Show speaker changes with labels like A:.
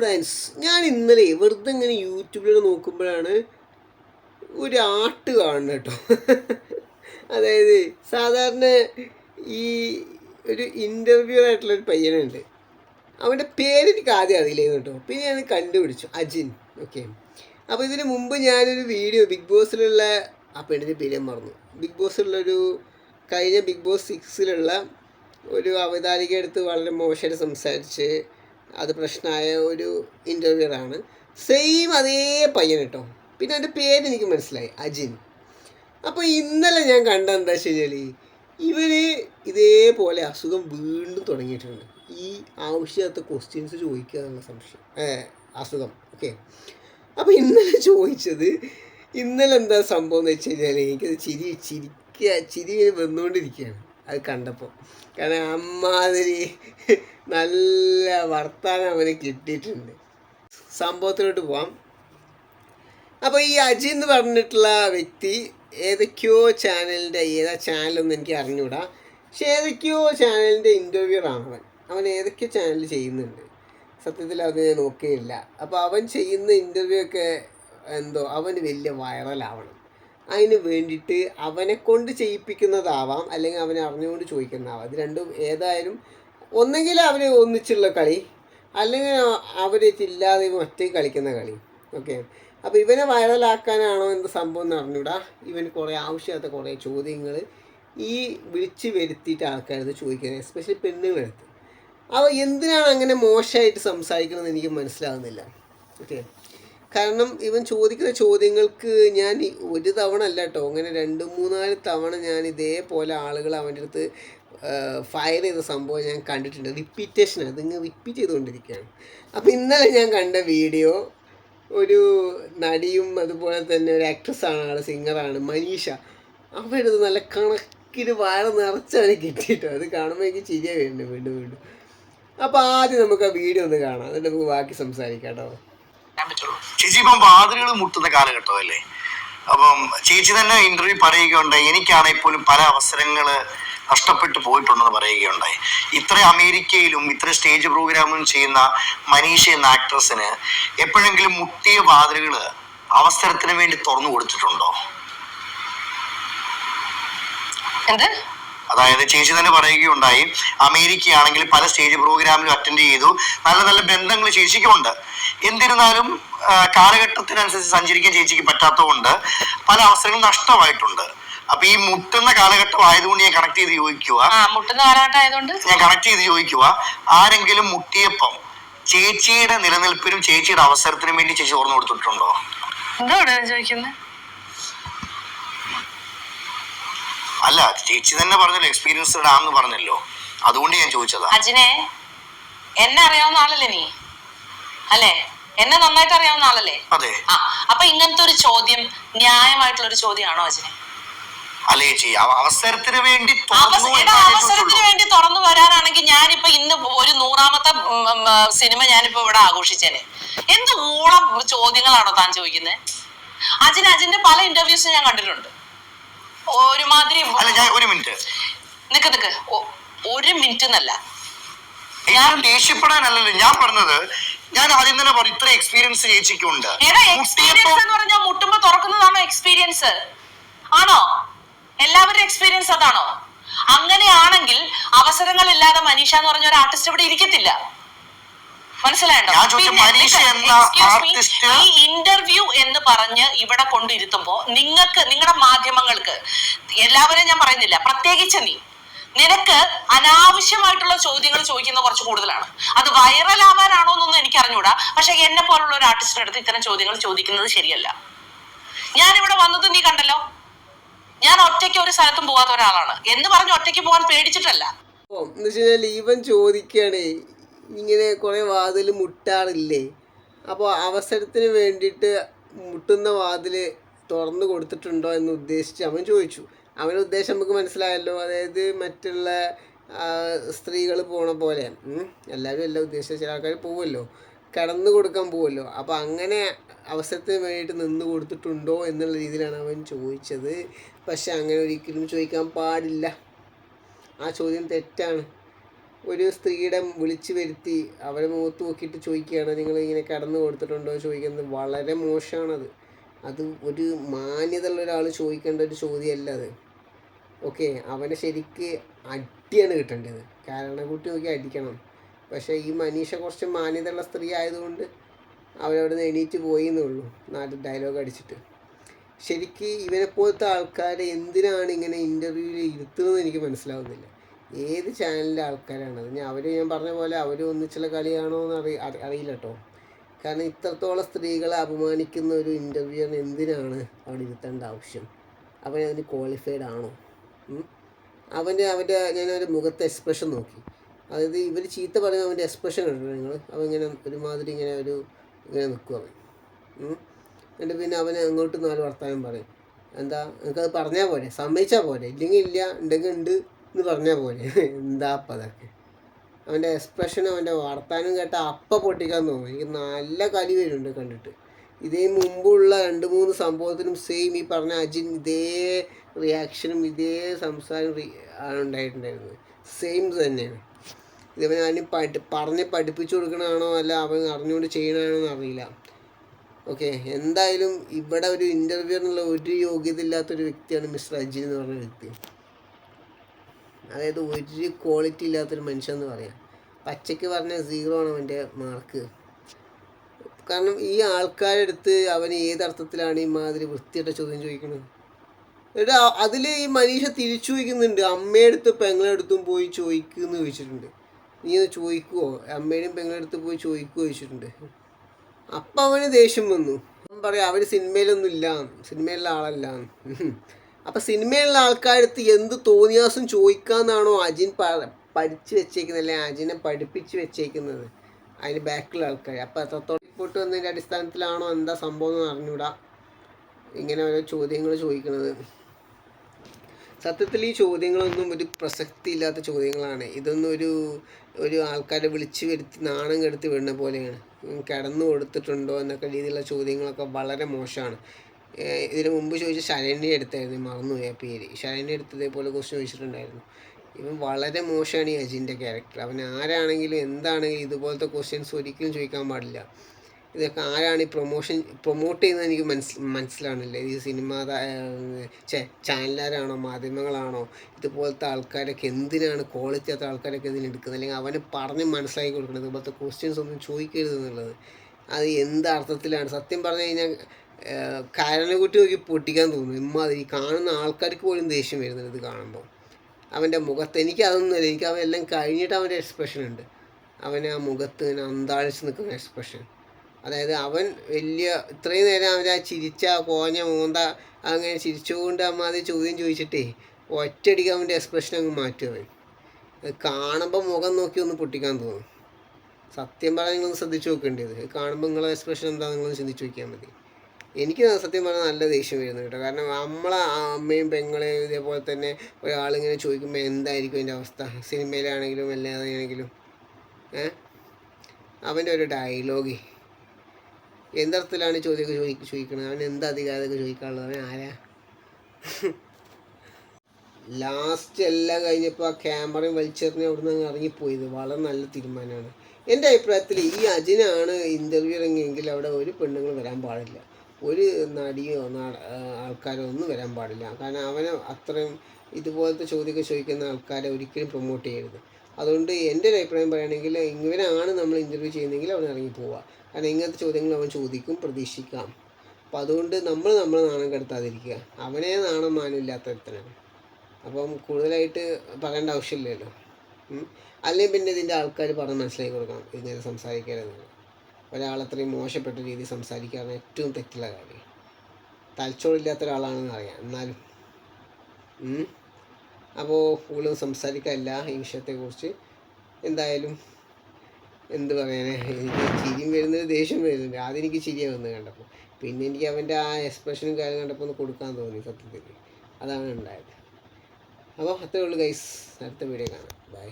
A: Friends ഞാൻ ഇന്നലെ വെറുതെ ഇങ്ങനെ യൂട്യൂബിൽ നോക്കുമ്പോഴാണ് ഒരു ആട്ട് കാണുന്നത് കേട്ടോ. അതായത് സാധാരണ ഈ ഒരു ഇന്റർവ്യൂ ആയിട്ടുള്ള ഒരു പയ്യനുണ്ട്. അവന്റെ പേര് എനിക്ക് ആദ്യം അറിയില്ലായിരുന്നു കേട്ടോ. പിന്നെ ഞാൻ കണ്ടുപിടിച്ചു അജിൻ. ഓക്കെ അപ്പോൾ ഇതിന് മുമ്പ് ഞാനൊരു വീഡിയോ ബിഗ് ബോസിലുള്ള ആ പെണ്ണിന്റെ പേര് മറന്നു. ബിഗ് ബോസിലുള്ളൊരു കഴിഞ്ഞ ബിഗ് ബോസ് സിക്സിലുള്ള ഒരു അവതാരിക എടുത്ത് വളരെ മോശമായിട്ട് സംസാരിച്ച് അത് പ്രശ്നമായ ഒരു ഇന്റർവ്യൂറാണ് സെയിം അതേ പയ്യൻ കേട്ടോ. പിന്നെ എന്റെ പേര് എനിക്ക് മനസ്സിലായി അജിൻ. അപ്പോൾ ഇന്നലെ ഞാൻ കണ്ട എന്താ വെച്ച് ഇവർ ഇതേപോലെ അസുഖം വീണ്ടും തുടങ്ങിയിട്ടുണ്ട്. ഈ ആവശ്യമില്ലാത്ത ക്വസ്റ്റ്യൻസ് ചോദിക്കുക എന്നുള്ള സംശയം. അസുഖം. ഓക്കെ. അപ്പോൾ ഇന്നലെ ചോദിച്ചത് ഇന്നലെ എന്താ സംഭവം എന്ന് വെച്ച് കഴിഞ്ഞാൽ എനിക്കത് ചിരി ചിരിക്കുക ചിരി വന്നുകൊണ്ടിരിക്കുകയാണ്. അത് കണ്ടപ്പോൾ കാരണം അമ്മാതിരി നല്ല വർത്താനം അവന് കിട്ടിയിട്ടുണ്ട്. സംഭവത്തിലോട്ട് പോവാം. അപ്പോൾ ഈ അജി എന്ന് പറഞ്ഞിട്ടുള്ള വ്യക്തി ഏതൊക്കെയോ ചാനലിന്റെ ഏതാ ചാനലൊന്നും എനിക്ക് അറിഞ്ഞൂടാ. പക്ഷെ ഏതൊക്കെയോ ചാനലിന്റെ ഇന്റർവ്യൂറാണ് അവൻ. അവൻ ഏതൊക്കെയോ ചാനൽ ചെയ്യുന്നുണ്ട്? സത്യത്തിൽ അത് ഞാൻ നോക്കുകയില്ല അപ്പോൾ അവൻ ചെയ്യുന്ന ഇന്റർവ്യൂ ഒക്കെ എന്തോ അവന് വലിയ വൈറലാവണം അതിന് വേണ്ടിയിട്ട് അവനെ കൊണ്ട് ചെയ്യിപ്പിക്കുന്നതാവാം അല്ലെങ്കിൽ അവനെ അറിഞ്ഞുകൊണ്ട് ചോദിക്കുന്നതാവാം. അത് രണ്ടും ഏതായാലും ഒന്നെങ്കിൽ അവർ ഒന്നിച്ചുള്ള കളി അല്ലെങ്കിൽ അവരില്ലാതെ ഒറ്റയ്ക്ക് കളിക്കുന്ന കളി. ഓക്കെ? അപ്പോൾ ഇവനെ വൈറലാക്കാനാണോ എന്ത് സംഭവം എന്ന് അറിഞ്ഞൂടാ. ഇവൻ കുറേ ആവശ്യമില്ലാത്ത കുറേ ചോദ്യങ്ങൾ ഈ വിളിച്ച് വരുത്തിയിട്ട് ആൾക്കാരത് ചോദിക്കുന്നത് എസ്പെഷ്യലി പെണ്ണുങ്ങളെടുത്ത്. അവ എന്തിനാണ് അങ്ങനെ മോശമായിട്ട് സംസാരിക്കണമെന്ന് എനിക്ക് മനസ്സിലാകുന്നില്ല ഓക്കെ? കാരണം ഇവൻ ചോദിക്കുന്ന ചോദ്യങ്ങൾക്ക് ഞാൻ ഒരു തവണ അല്ല കേട്ടോ അങ്ങനെ രണ്ട് മൂന്നാൽ തവണ ഞാൻ ഇതേപോലെ ആളുകൾ അവന്റെ അടുത്ത് ഫയർ ചെയ്ത സംഭവം ഞാൻ കണ്ടിട്ടുണ്ട്. റിപ്പീറ്റേഷൻ അതിങ്ങ് റിപ്പീറ്റ് ചെയ്തുകൊണ്ടിരിക്കുകയാണ്. അപ്പോൾ ഇന്നലെ ഞാൻ കണ്ട വീഡിയോ ഒരു നടിയും അതുപോലെ തന്നെ ഒരു ആക്ട്രസ്സാണ് ആൾ സിംഗറാണ് മനീഷ. അവരുടെ നല്ല കണക്കിന് വാഴ നിറച്ചവനെ കിട്ടിയിട്ടോ. അത് കാണുമ്പോൾ എനിക്ക് ചിരിയ വരുന്നുണ്ട് വീണ്ടും വീണ്ടും. അപ്പോൾ ആദ്യം നമുക്ക് ആ വീഡിയോ ഒന്ന് കാണാം. എന്നിട്ട് നമുക്ക് ബാക്കി സംസാരിക്കാം കേട്ടോ.
B: പറയാൻ പറ്റുള്ളൂ. ചേച്ചി ഇപ്പം വാതിലുകൾ മുട്ടുന്ന കാലഘട്ടമല്ലേ? അപ്പം ചേച്ചി തന്നെ ഇന്റർവ്യൂ പറയുകയുണ്ടായി. എനിക്കാണെങ്കിൽ പോലും പല അവസരങ്ങൾ നഷ്ടപ്പെട്ടു പോയിട്ടുണ്ടെന്ന് പറയുകയുണ്ടായി. ഇത്ര അമേരിക്കയിലും ഇത്ര സ്റ്റേജ് പ്രോഗ്രാമും ചെയ്യുന്ന മനീഷ എന്ന ആക്ട്രസിന് എപ്പോഴെങ്കിലും മുട്ടിയ വാതിലുകൾ അവസരത്തിന് വേണ്ടി തുറന്നു കൊടുത്തിട്ടുണ്ടോ?
C: എന്ത്?
B: അതായത് ചേച്ചി തന്നെ പറയുകയുണ്ടായി അമേരിക്കയാണെങ്കിൽ പല സ്റ്റേജ് പ്രോഗ്രാമിലും അറ്റൻഡ് ചെയ്തു. നല്ല നല്ല ബന്ധങ്ങൾ ചേച്ചിക്കുണ്ട് എന്നിരുന്നാലും കാലഘട്ടത്തിനനുസരിച്ച് സഞ്ചരിക്കാൻ ചേച്ചിക്ക് പറ്റാത്തതുകൊണ്ട് പല അവസരങ്ങളും നഷ്ടമായിട്ടുണ്ട്. അപ്പൊ ഈ മുട്ടുന്ന കാലഘട്ടം ആയതുകൊണ്ട് ഞാൻ കണക്ട് ചെയ്ത് ചോദിക്കുക.
C: മുട്ടുന്ന കാലഘട്ടം ആയതുകൊണ്ട്?
B: ഞാൻ കണക്ട് ചെയ്ത് ചോദിക്കുക. ആരെങ്കിലും മുട്ടിയപ്പം ചേച്ചിയുടെ നിലനിൽപ്പിനും ചേച്ചിയുടെ അവസരത്തിനും വേണ്ടി ചേച്ചി ഓർന്നു കൊടുത്തിട്ടുണ്ടോ?
C: എന്താ ചോദിക്കുന്നത്
B: അല്ല ചേച്ചി തന്നെ പറഞ്ഞല്ലോ എക്സ്പീരിയൻസ്ഡ് ആണെന്ന് പറഞ്ഞല്ലോ. അതുകൊണ്ട് ഞാൻ ചോദിച്ചതാ.
C: അജിനെ എന്നെ അറിയാവുന്ന ആളല്ലേ നീ? അല്ലേ? എന്നെ നന്നായിട്ട് അറിയാവുന്ന ആളല്ലേ?
B: അതെ.
C: ആ അപ്പൊ ഇങ്ങനത്തെ ഒരു ചോദ്യം ന്യായമായിട്ടുള്ള ഒരു ചോദ്യമാണോ അജിനെ?
B: അല്ല ചേച്ചി അവ- അവസരത്തിന് വേണ്ടി
C: അവസരത്തിന്. വേണ്ടി തുറന്നു വരാനാണെങ്കിൽ ഞാനിപ്പോ ഇന്ന് ഒരു നൂറാമത്തെ സിനിമ ഞാനിപ്പോ ഇവിടെ ആഘോഷിച്ചേനെ. എന്ത് ഊളം ചോദ്യങ്ങളാണോ താൻ ചോദിക്കുന്നത് അജിന് അജിന്റെ പല ഇന്റർവ്യൂസും ഞാൻ കണ്ടിട്ടുണ്ട്. ഒരുമാതിരി
B: അല്ല ഞാൻ ഒരു മിനിറ്റ്.
C: നിക്ക് നിക്ക്. ഒരു മിനിറ്റ് എന്നല്ല.
B: ഏറ്റവും ദേഷ്യപ്പെടാനല്ലല്ലോ. ഞാൻ പറഞ്ഞത് ഞാൻ ആദ്യം തന്നെ പറഞ്ഞു ഇത്ര എക്സ്പീരിയൻസ് ചേച്ചിക്കുണ്ട്.
C: എക്സ്പീരിയൻസ് എന്ന് പറഞ്ഞാൽ മുട്ടുമ്പോ തുറക്കുന്നതാണോ എക്സ്പീരിയൻസ് ആണോ? എല്ലാവരുടെ എക്സ്പീരിയൻസ് അതാണോ? അങ്ങനെയാണെങ്കിൽ അവസരങ്ങളില്ലാതെ മനീഷ എന്ന് പറഞ്ഞ ഒരു ആർട്ടിസ്റ്റ് ഇവിടെ ഇരിക്കത്തില്ല. മനസ്സിലായോ? ഈ ഇന്റർവ്യൂ എന്ന് പറഞ്ഞ് ഇവിടെ കൊണ്ടിരുത്തുമ്പോ നിങ്ങൾക്ക് നിങ്ങളുടെ മാധ്യമങ്ങൾക്ക് എല്ലാവരെയും ഞാൻ പറയുന്നില്ല പ്രത്യേകിച്ച് നീ നിനക്ക് അനാവശ്യമായിട്ടുള്ള ചോദ്യങ്ങൾ ചോദിക്കുന്ന കുറച്ച് കൂടുതലാണ്. അത് വൈറലാവാനാണോ എന്നൊന്നും എനിക്ക് അറിഞ്ഞൂടാ പക്ഷെ എന്നെ പോലുള്ള ഒരു ആർട്ടിസ്റ്റിന്റെ അടുത്ത് ഇത്തരം ചോദ്യങ്ങൾ ചോദിക്കുന്നത് ശരിയല്ല. ഞാൻ ഇവിടെ വന്നത് നീ കണ്ടല്ലോ. ഞാൻ ഒറ്റയ്ക്ക് ഒരു സ്ഥലത്തും പോകാത്ത ഒരാളാണ്. എന്ന് പറഞ്ഞ് ഒറ്റയ്ക്ക് പോകാൻ പേടിച്ചിട്ടല്ല.
A: ഓ എന്ന് വെച്ച് കഴിഞ്ഞാൽ ഇവൻ ചോദിക്കുകയാണേ ഇങ്ങനെ കുറേ വാതിൽ മുട്ടാറില്ലേ? അപ്പോൾ അവസരത്തിന് വേണ്ടിയിട്ട് മുട്ടുന്ന വാതിൽ തുറന്നു കൊടുത്തിട്ടുണ്ടോ എന്ന് ഉദ്ദേശിച്ച് അവൻ ചോദിച്ചു. അവന്റെ ഉദ്ദേശം നമുക്ക് മനസ്സിലായല്ലോ. അതായത് മറ്റുള്ള സ്ത്രീകൾ പോണ പോലെ. എല്ലാവരും എല്ലാം ഉദ്ദേശിച്ച ചില ആൾക്കാർ പോവുമല്ലോ കടന്നു കൊടുക്കാൻ പോവുമല്ലോ അപ്പോൾ അങ്ങനെ അവസരത്തിന് വേണ്ടിയിട്ട് നിന്ന് കൊടുത്തിട്ടുണ്ടോ എന്നുള്ള രീതിയിലാണ് അവൻ ചോദിച്ചത്. പക്ഷെ അങ്ങനെ ഒരിക്കലും ചോദിക്കാൻ പാടില്ല. ആ ചോദ്യം തെറ്റാണ്. ഒരു സ്ത്രീയുടെ വിളിച്ചു വരുത്തി അവരെ മുഖത്ത് നോക്കിയിട്ട് ചോദിക്കുകയാണ് നിങ്ങൾ ഇങ്ങനെ കടന്നു കൊടുത്തിട്ടുണ്ടോ? ചോദിക്കുന്നത് വളരെ മോശമാണത്. അത് ഒരു മാന്യതയുള്ള ഒരാൾ ചോദിക്കേണ്ട ഒരു ചോദ്യമല്ല അത്. ഓക്കെ അവനെ ശരിക്ക് അടിയാണ് കിട്ടേണ്ടത്. കാരണം കുട്ടി നോക്കി അടിക്കണം. പക്ഷേ ഈ മനീഷ കുറച്ച് മാന്യതയുള്ള സ്ത്രീ ആയതുകൊണ്ട് അവരവിടെ നിന്ന് എണീറ്റ് പോയി എന്നേ ഉള്ളൂ നാല് ഡയലോഗ് അടിച്ചിട്ട്. ശരിക്ക് ഇവനെപ്പോലത്തെ ആൾക്കാരെ എന്തിനാണ് ഇങ്ങനെ ഇന്റർവ്യൂവിൽ ഇരുത്തുന്നത് എനിക്ക് മനസ്സിലാവുന്നില്ല. ഏത് ചാനലിലെ ആൾക്കാരാണ്? ഞാൻ അവർ ഞാൻ പറഞ്ഞ പോലെ അവർ ഒന്നിച്ചുള്ള കളിയാണോ എന്ന് അറി അറി- അറിയില്ല കേട്ടോ കാരണം ഇത്രത്തോളം സ്ത്രീകളെ അപമാനിക്കുന്ന ഒരു ഇന്റർവ്യൂവിന് എന്തിനാണ് അവിടെ ഇരുത്തേണ്ട ആവശ്യം? അവൻ അതിന് ക്വാളിഫൈഡ് ആണോ? അവന്റെ അവന്റെ ഞാൻ അവന്റെ മുഖത്തെ എക്സ്പ്രഷൻ നോക്കി. അതായത് ഇവർ ചീത്ത പറയുമ്പോൾ അവന്റെ എക്സ്പ്രഷൻ കണ്ടിട്ടുണ്ട് നിങ്ങൾ അവൻ ഇങ്ങനെ ഒരുമാതിരി ഇങ്ങനെ ഒരു ഇങ്ങനെ നിൽക്കും അവൻ. എന്നിട്ട് പിന്നെ അവൻ അങ്ങോട്ട് നാല് വർത്തമാനം പറയും. എന്താ നിനക്കത് പറഞ്ഞാൽ പോരെ? സമ്മതിച്ചാൽ പോരെ? ഇല്ലെങ്കിൽ ഇല്ല ഉണ്ടെങ്കിൽ ഉണ്ട്. എന്ന് പറഞ്ഞ പോലെ എന്താ അപ്പം അതൊക്കെ. അവന്റെ എക്സ്പ്രഷനും അവന്റെ വാർത്താനും കേട്ട അപ്പ പൊട്ടിക്കാൻ തോന്നും. എനിക്ക് നല്ല കലി വരുന്നുണ്ട് കണ്ടിട്ട്. ഇതേ മുമ്പുള്ള രണ്ട് മൂന്ന് സംഭവത്തിനും സെയിം ഈ പറഞ്ഞ അജിൻ ഇതേ റിയാക്ഷനും ഇതേ സംസാരം ആണ് ഉണ്ടായിട്ടുണ്ടായിരുന്നത് സെയിം തന്നെയാണ്. ഇതവൻ ഞാൻ പഠി പറഞ്ഞ് പഠിപ്പിച്ചു കൊടുക്കണതാണോ അല്ല അവൻ അറിഞ്ഞുകൊണ്ട് ചെയ്യണമാണോ എന്ന് അറിയില്ല. ഓക്കെ എന്തായാലും ഇവിടെ ഒരു ഇന്റർവ്യൂ എന്നുള്ള ഒരു യോഗ്യത ഇല്ലാത്തൊരു വ്യക്തിയാണ് മിസ്റ്റർ അജിൻ എന്ന് പറഞ്ഞ വ്യക്തി. അതായത് ഒരു ക്വാളിറ്റി ഇല്ലാത്തൊരു മനുഷ്യൻ എന്ന് പറയാം. പച്ചയ്ക്ക് പറഞ്ഞ സീറോ ആണ് അവന്റെ മാർക്ക് കാരണം ഈ ആൾക്കാരെടുത്ത് അവൻ ഏതർത്ഥത്തിലാണ് ഈ മാതിരി വൃത്തിയായിട്ട ചോദ്യം ചോദിക്കുന്നത് എടാ അതിൽ ഈ മനീഷ തിരിച്ചു ചോദിക്കുന്നുണ്ട്. അമ്മയെടുത്ത് പെങ്ങളെടുത്തും പോയി ചോദിക്കുമെന്ന് ചോദിച്ചിട്ടുണ്ട്. നീ ഒന്ന് ചോദിക്കുവോ? അമ്മയുടെയും പെങ്ങളെടുത്ത് പോയി ചോദിക്കുവോ ചോദിച്ചിട്ടുണ്ട്. അപ്പം അവന് ദേഷ്യം വന്നു. പറയാം അവർ സിനിമയിലൊന്നും ഇല്ല സിനിമയിലുള്ള ആളല്ല. അപ്പം സിനിമയിലുള്ള ആൾക്കാരടുത്ത് എന്ത് തോന്നിയാസും ചോദിക്കാമെന്നാണോ അജിൻ പഠിച്ചു വെച്ചേക്കുന്നത് അല്ലെങ്കിൽ അജിനെ പഠിപ്പിച്ച് വെച്ചേക്കുന്നത്? അതിന് ബാക്കിലുള്ള ആൾക്കാർ അപ്പം എത്രത്തോളം റിപ്പോർട്ട് വന്നതിന്റെ അടിസ്ഥാനത്തിലാണോ എന്താ സംഭവം എന്ന് അറിഞ്ഞൂടാ. ഇങ്ങനെ ഓരോ ചോദ്യങ്ങൾ ചോദിക്കുന്നത് സത്യത്തിൽ ഈ ചോദ്യങ്ങളൊന്നും ഒരു പ്രസക്തി ഇല്ലാത്ത ചോദ്യങ്ങളാണ്. ഇതൊന്നും ഒരു ഒരു ആൾക്കാരെ വിളിച്ചു വരുത്തി നാണം കെടുത്തി വിടുന്ന പോലെയാണ്. കിടന്നു കൊടുത്തിട്ടുണ്ടോ എന്നൊക്കെ രീതിയിലുള്ള ചോദ്യങ്ങളൊക്കെ വളരെ മോശമാണ്. ഇതിന് മുമ്പ് ചോദിച്ച ശരണ്യ എടുത്തായിരുന്നു മറന്നുപോയി ആ പേര്. ശരണ്യ എടുത്ത് ഇതേപോലെ ക്വസ്റ്റ്യൻ ചോദിച്ചിട്ടുണ്ടായിരുന്നു. ഇവൻ വളരെ മോശമാണ് ഈ അജിന്റെ ക്യാരക്ടർ അവൻ ആരാണെങ്കിലും എന്താണെങ്കിലും ഇതുപോലത്തെ ക്വസ്റ്റ്യൻസ് ഒരിക്കലും ചോദിക്കാൻ പാടില്ല. ഇതൊക്കെ ആരാണ് ഈ പ്രൊമോഷൻ പ്രൊമോട്ട് ചെയ്യുന്നത് എനിക്ക് മനസ്സി മനസ്സിലാവണില്ല ഈ സിനിമ ചാനലുകാരാണോ മാധ്യമങ്ങളാണോ ഇതുപോലത്തെ ആൾക്കാരൊക്കെ എന്തിനാണ് ക്വാളിറ്റി ആത്ത ആൾക്കാരൊക്കെ ഇതിന് എടുക്കുന്നത്? അല്ലെങ്കിൽ അവന് പറഞ്ഞ് മനസ്സിലാക്കി കൊടുക്കുന്നത് ഇതുപോലത്തെ ക്വസ്റ്റ്യൻസ് ഒന്നും ചോദിക്കരുത് എന്നുള്ളത്. അത് എന്ത് അർത്ഥത്തിലാണ്? സത്യം പറഞ്ഞു കഴിഞ്ഞാൽ കാരനെ കുട്ടി നോക്കി പൊട്ടിക്കാൻ തോന്നുന്നു. ഇമ്മാതിരി കാണുന്ന ആൾക്കാർക്ക് പോലും ദേഷ്യം വരുന്നുണ്ട് ഇത് കാണുമ്പോൾ. അവന്റെ മുഖത്ത് എനിക്ക് അതൊന്നുമില്ല എനിക്ക് അവൻ എല്ലാം കഴിഞ്ഞിട്ട് അവന്റെ എക്സ്പ്രഷൻ ഉണ്ട്. അവൻ ആ മുഖത്ത് ഇങ്ങനെ അന്താളിച്ച് നിൽക്കുന്ന എക്സ്പ്രഷൻ അതായത് അവൻ വലിയ ഇത്രയും നേരം അവൻ ആ ചിരിച്ച കോഞ്ഞ മൂന്ത അങ്ങനെ ചിരിച്ചുകൊണ്ട് അമ്മാതിരി ചോദ്യം ചോദിച്ചിട്ടേ ഒറ്റയടിക്ക് അവന്റെ എക്സ്പ്രഷൻ അങ്ങ് മാറ്റും അവൻ. കാണുമ്പോൾ മുഖം നോക്കി ഒന്ന് പൊട്ടിക്കാൻ തോന്നും. സത്യം പറഞ്ഞാൽ നിങ്ങളൊന്ന് ശ്രദ്ധിച്ച് നോക്കേണ്ടത് കാണുമ്പോൾ നിങ്ങളെ എക്സ്പ്രഷൻ എന്താ നിങ്ങളൊന്ന് ചിന്തിച്ച് നോക്കിയാൽ മതി. എനിക്ക് സത്യം പറഞ്ഞാൽ നല്ല ദേഷ്യം വരുന്നു കേട്ടോ. കാരണം നമ്മളെ അമ്മയും പെങ്ങളെയും ഇതേപോലെ തന്നെ ഒരാളിങ്ങനെ ചോദിക്കുമ്പോൾ എന്തായിരിക്കും എന്റെ അവസ്ഥ? സിനിമയിലാണെങ്കിലും അല്ലാതെയാണെങ്കിലും. ഏ? അവന്റെ ഒരു ഡയലോഗ്. എന്തർത്ഥത്തിലാണ് ചോദ്യമൊക്കെ ചോദി ചോദിക്കുന്നത് അവൻ എന്ത് അധികാരമൊക്കെ ചോദിക്കാനുള്ളത്? അവൻ ആരാ? ലാസ്റ്റ് എല്ലാം കഴിഞ്ഞപ്പോൾ ആ ക്യാമറയും വലിച്ചെറിഞ്ഞ് അവിടുന്ന് അങ്ങ് ഇറങ്ങിപ്പോയത്. വളരെ നല്ല തീരുമാനമാണ്. എന്റെ അഭിപ്രായത്തിൽ ഈ അജിനാണ് ഇന്റർവ്യൂ ഇറങ്ങിയെങ്കിൽ അവിടെ ഒരു പെണ്ണുങ്ങൾ വരാൻ പാടില്ല. ഒരു നടിയോ നാട ആൾക്കാരോ ഒന്നും വരാൻ പാടില്ല. കാരണം അവനെ അത്രയും ഇതുപോലത്തെ ചോദ്യമൊക്കെ ചോദിക്കുന്ന ആൾക്കാരെ ഒരിക്കലും പ്രൊമോട്ട് ചെയ്യരുത്. അതുകൊണ്ട് എന്റെ ഒരു അഭിപ്രായം പറയുകയാണെങ്കിൽ ഇവനാണ് നമ്മൾ ഇന്റർവ്യൂ ചെയ്യുന്നതെങ്കിൽ അവൻ ഇറങ്ങി പോവുക. കാരണം ഇങ്ങനത്തെ ചോദ്യങ്ങൾ അവൻ ചോദിക്കും പ്രതീക്ഷിക്കാം. അപ്പം അതുകൊണ്ട് നമ്മൾ നമ്മൾ നാണം കെടുത്താതിരിക്കുക. അവനെ നാണം മാനമില്ലാത്ത ഒരുത്തനാണ്. അപ്പം കൂടുതലായിട്ട് പറയേണ്ട ആവശ്യമില്ലല്ലോ. അല്ലെങ്കിൽ പിന്നെ ഇതിന്റെ ആൾക്കാർ പറഞ്ഞ് മനസ്സിലാക്കി കൊടുക്കണം. ഇങ്ങനെ സംസാരിക്കരുതെന്ന് ഒരാൾ അത്രയും മോശപ്പെട്ട രീതിയിൽ സംസാരിക്കാറാണ് ഏറ്റവും തെറ്റുള്ള കാര്യം. തലച്ചോറില്ലാത്ത ഒരാളാണെന്ന് അറിയാം. എന്നാലും. അപ്പോൾ കൂടുതൽ സംസാരിക്കാനില്ല ഈ വിഷയത്തെക്കുറിച്ച്. എന്തായാലും എന്ത് പറയാനേ? എനിക്ക് ചിരിയും വരുന്നത് ദേഷ്യം വരുന്നുണ്ട്. ആദ്യം എനിക്ക് ചിരിയാണ് വന്നത് കണ്ടപ്പോൾ പിന്നെ എനിക്ക് അവന്റെ ആ എക്സ്പ്രഷനും കാര്യം കണ്ടപ്പോൾ ഒന്ന് കൊടുക്കാൻ തോന്നി സത്യത്തിൽ അതാണ് ഉണ്ടായത്. അപ്പോൾ അത്രേ ഉള്ളൂ ഗൈസ്. അടുത്ത വീഡിയോ കാണാം. ബൈ.